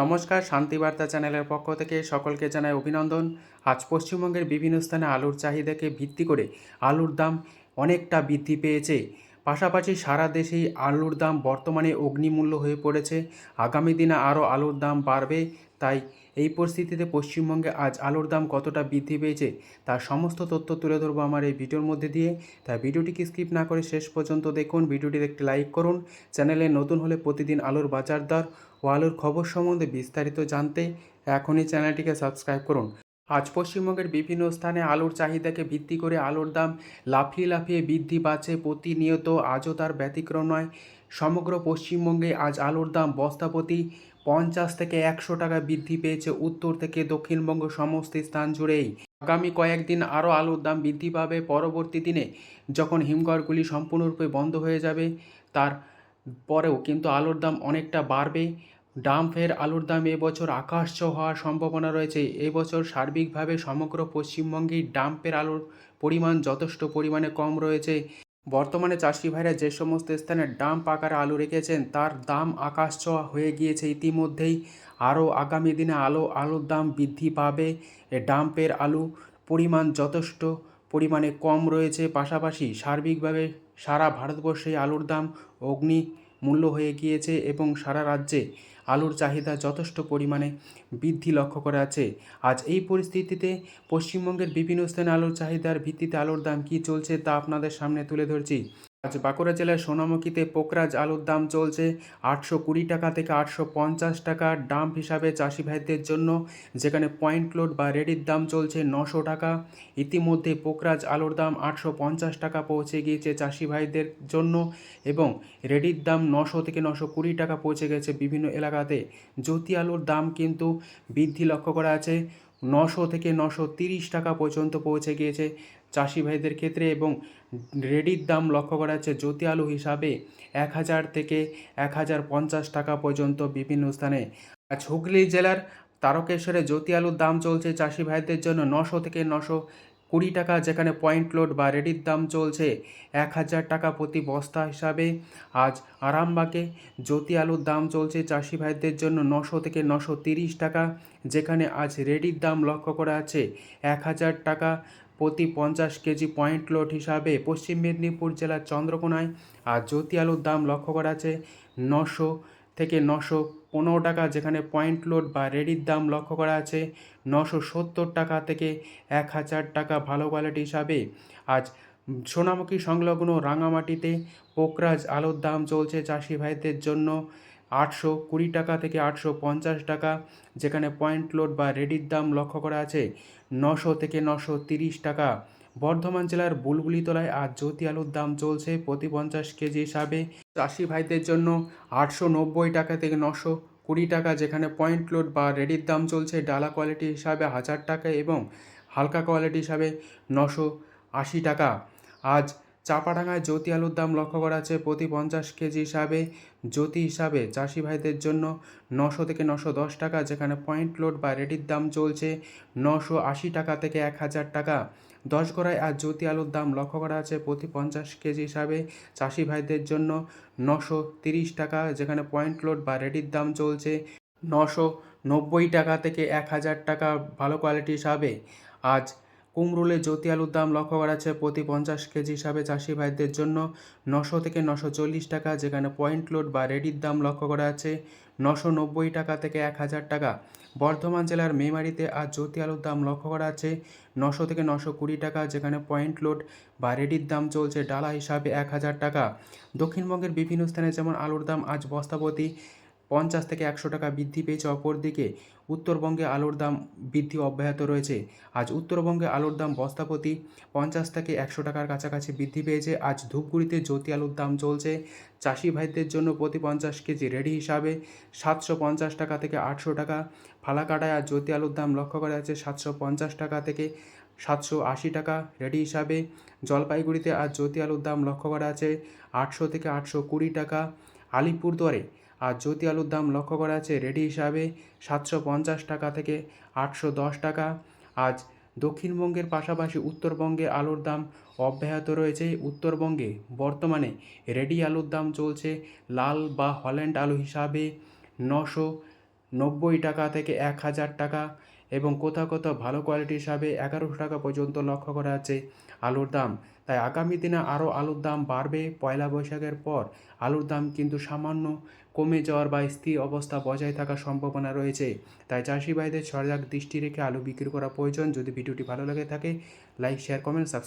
নমস্কার, শান্তিবার্তা চ্যানেলের পক্ষ থেকে সকলকে জানাই অভিনন্দন। আজ পশ্চিমবঙ্গের বিভিন্ন স্থানে আলুর চাহিদাকে ভিত্তি করে আলুর দাম অনেকটা বৃদ্ধি পেয়েছে। পাশাপাশি সারা দেশেই আলুর দাম বর্তমানে অগ্নিমূল্য হয়ে পড়েছে। আগামী দিনে আরও আলুর দাম বাড়বে, তাই এই পরিস্থিতিতে পশ্চিমবঙ্গে আজ আলুর দাম কতটা বৃদ্ধি পেয়েছে তার সমস্ত তথ্য তুলে ধরবো আমার এই ভিডিওর মধ্যে দিয়ে। তাই ভিডিওটিকে স্কিপ না করে শেষ পর্যন্ত দেখুন ভিডিওটি একটি লাইক করুন। চ্যানেলে নতুন হলে প্রতিদিন আলুর বাজার দর ও আলুর খবর সম্বন্ধে বিস্তারিত জানতে এখনই চ্যানেলটিকে সাবস্ক্রাইব করুন। আজ পশ্চিমবঙ্গের বিভিন্ন স্থানে আলুর চাহিদাকে ভিত্তি করে আলুর দাম লাফিয়ে লাফিয়ে বৃদ্ধি পাচ্ছে। প্রতিনিয়ত আজও তার ব্যতিক্রম নয়। সমগ্র পশ্চিমবঙ্গে আজ আলুর দাম বস্তাপতি পঞ্চাশ থেকে একশো টাকা বৃদ্ধি পেয়েছে। উত্তর থেকে দক্ষিণবঙ্গ সমস্ত স্থান জুড়েই আগামী কয়েকদিন আরও আলুর দাম বৃদ্ধি পাবে। পরবর্তী দিনে যখন হিমঘরগুলি সম্পূর্ণরূপে বন্ধ হয়ে যাবে, তার পরেও কিন্তু আলুর দাম অনেকটা বাড়বে। ডাম্পের আলুর দাম এবছর আকাশ হওয়ার সম্ভাবনা রয়েছে। এবছর সার্বিকভাবে সমগ্র পশ্চিমবঙ্গেই ডাম্পের আলুর পরিমাণ যথেষ্ট পরিমাণে কম রয়েছে। বর্তমানে চাষি ভাইরা যে সমস্ত স্থানে ডাম্প আকারে আলু রেখেছেন, তার দাম আকাশ ছোঁয়া হয়ে গিয়েছে। ইতিমধ্যেই আরও আগামী দিনে আলো, আলুর দাম বৃদ্ধি পাবে। ডাম্পের আলু পরিমাণ যথেষ্ট পরিমাণে কম রয়েছে। পাশাপাশি সার্বিকভাবে সারা ভারতবর্ষে আলুর দাম অগ্নি মূল্য হয়ে গিয়েছে এবং সারা রাজ্যে আলুর চাহিদা যথেষ্ট পরিমাণে বৃদ্ধি লক্ষ্য করা আছে আজ এই পরিস্থিতিতে পশ্চিমবঙ্গের বিভিন্ন স্থানে আলুর চাহিদার ভিত্তিতে আলুর দাম কী চলছে তা আপনাদের সামনে তুলে ধরছি। আজ বাঁকুড়া জেলার সোনামুখীতে পোকরাজ আলুর দাম চলছে আটশো কুড়ি টাকা থেকে আটশো পঞ্চাশ টাকা ডাম্প হিসাবে চাষি ভাইদের জন্য, যেখানে পয়েন্ট লোড বা রেডির দাম চলছে নশো টাকা। ইতিমধ্যে পোকরাজ আলুর দাম আটশো পঞ্চাশ টাকা পৌঁছে গিয়েছে চাষি ভাইদের জন্য এবং রেডির দাম নশো থেকে নশো কুড়ি টাকা পৌঁছে গেছে বিভিন্ন এলাকাতে। জ্যোতি আলুর দাম কিন্তু বৃদ্ধি লক্ষ্য করা আছে। নশো থেকে নশো তিরিশ টাকা পর্যন্ত পৌঁছে গিয়েছে চাষি ভাইদের ক্ষেত্রে এবং রেডির দাম লক্ষ্য করা যাচ্ছে জ্যোতি আলু হিসাবে এক হাজার থেকে এক হাজার পঞ্চাশ টাকা পর্যন্ত বিভিন্ন স্থানে। আজ হুগলি জেলার তারকেশ্বরে জ্যোতি আলুর দাম চলছে চাষি ভাইদের জন্য নশো থেকে নশো কুড়ি টাকা, যেখানে পয়েন্ট লোড বা রেডির দাম চলছে এক হাজার টাকা প্রতি বস্তা হিসাবে। আজ আরামবাগে জ্যোতি আলুর দাম চলছে চাষি ভাইদের জন্য নশো থেকে নশো তিরিশ টাকা, যেখানে আজ রেডির দাম লক্ষ্য করা আছে এক হাজার টাকা প্রতি পঞ্চাশ কেজি পয়েন্ট লোড হিসাবে। পশ্চিম মেদিনীপুর জেলার চন্দ্রকোনায় আর জ্যোতি আলুর দাম লক্ষ্য করা আছে নশো থেকে নশো পনেরো টাকা যেখানে পয়েন্ট লোড বা রেডির দাম লক্ষ্য করা আছে, নশো সত্তর টাকা থেকে এক হাজার টাকা ভালো কোয়ালিটি হিসাবে। আজ সোনামুখী সংলগ্ন রাঙামাটিতে পোকরাজ আলুর দাম চলছে চাষি ভাইদের জন্য আটশো কুড়ি টাকা থেকে আটশো পঞ্চাশ টাকা, যেখানে পয়েন্ট লোড বা রেডির দাম লক্ষ্য করা আছে, নশো থেকে নশো তিরিশ টাকা। বর্ধমান জেলার বুলবুলিতলায় আজ জ্যোতি আলুর দাম চলছে প্রতি পঞ্চাশ কেজি হিসাবে। চাষি ভাইদের জন্য আটশো নব্বই টাকা থেকে নশো কুড়ি টাকা, যেখানে পয়েন্ট লোড বা রেডির দাম চলছে ডালা কোয়ালিটি হিসাবে হাজার টাকা এবং হালকা কোয়ালিটি হিসাবে নশো আশি টাকা। আজ চাপাডাঙ্গায় জ্যোতি আলুর দাম লক্ষ্য করা আছে প্রতি পঞ্চাশ কেজি হিসাবে। জ্যোতি হিসাবে চাষি ভাইদের জন্য নশো থেকে নশো দশ টাকা, যেখানে পয়েন্ট লোড বা রেডির দাম চলছে নশো আশি টাকা থেকে এক হাজার টাকা। দশ গড়ায় আজ জ্যোতি আলুর দাম লক্ষ্য করা আছে প্রতি পঞ্চাশ কেজি হিসাবে। চাষি ভাইদের জন্য নশো তিরিশ টাকা, যেখানে পয়েন্ট লোড বা রেডির দাম চলছে নশো নব্বই টাকা থেকে এক হাজার টাকা ভালো কোয়ালিটি হিসাবে। আজ কুমরুলে জ্যোতি আলুর দাম লক্ষ্য করা আছে প্রতি পঞ্চাশ কেজি হিসাবে চাষি ভাইদের জন্য নশো থেকে নশো চল্লিশ টাকা, যেখানে পয়েন্ট লোড বা রেডির দাম লক্ষ্য করা আছে নশো নব্বই টাকা থেকে এক হাজার টাকা। বর্ধমান জেলার মেমারিতে আজ জ্যোতি আলুর দাম লক্ষ্য করা আছে নশো থেকে নশো কুড়ি টাকা, যেখানে পয়েন্ট লোড বা রেডির দাম চলছে ডালা হিসাবে এক হাজার টাকা। দক্ষিণবঙ্গের বিভিন্ন স্থানে যেমন আলুর দাম আজ বস্তাপতি পঞ্চাশ থেকে একশো টাকা বৃদ্ধি পেয়েছে। অপরদিকে উত্তরবঙ্গে আলুর দাম বৃদ্ধি অব্যাহত রয়েছে। আজ উত্তরবঙ্গে আলুর দাম বস্তাপতি পঞ্চাশ থেকে একশো টাকার কাছাকাছি বৃদ্ধি পেয়েছে। আজ ধূপগুড়িতে জ্যোতি আলুর দাম চলছে। চাষি ভাইদের জন্য প্রতি পঞ্চাশ কেজি রেডি হিসাবে সাতশো পঞ্চাশ টাকা থেকে আটশো টাকা। ফালাকাটায় আজ জ্যোতি আলুর দাম লক্ষ্য করা যাচ্ছে সাতশো পঞ্চাশ টাকা থেকে সাতশো আশি টাকা রেডি হিসাবে। জলপাইগুড়িতে আজ জ্যোতি আলুর দাম লক্ষ্য করা আছে আটশো থেকে আটশো কুড়ি টাকা। আলিপুরদুয়ারে আর জ্যোতি আলুর দাম লক্ষ্য করা আছে রেডি হিসাবে সাতশো পঞ্চাশ টাকা থেকে আটশো দশ টাকা। আজ দক্ষিণবঙ্গের পাশাপাশি উত্তরবঙ্গে আলুর দাম অব্যাহত রয়েছে। উত্তরবঙ্গে বর্তমানে রেডি আলুর দাম চলছে লাল বা হল্যান্ড আলু হিসাবে নশো নব্বই টাকা থেকে এক হাজার টাকা। এবং কোথাও কোথাও ভালো কোয়ালিটির হিসাবে এগারোশো টাকা পর্যন্ত লক্ষ্য করা আছে আলুর দাম। তাই আগামী দিনে আরও আলুর দাম বাড়বে। পয়লা বৈশাখের পর আলুর দাম কিন্তু সামান্য কমে যাওয়ার বা স্থির অবস্থা বজায় থাকার সম্ভাবনা রয়েছে। তাই চাষি ভাইদের সজাগ দৃষ্টি রেখে আলু বিক্রি করা প্রয়োজন। যদি ভিডিওটি ভালো লাগে থাকে লাইক শেয়ার কমেন্ট সাবস্ক্রাইব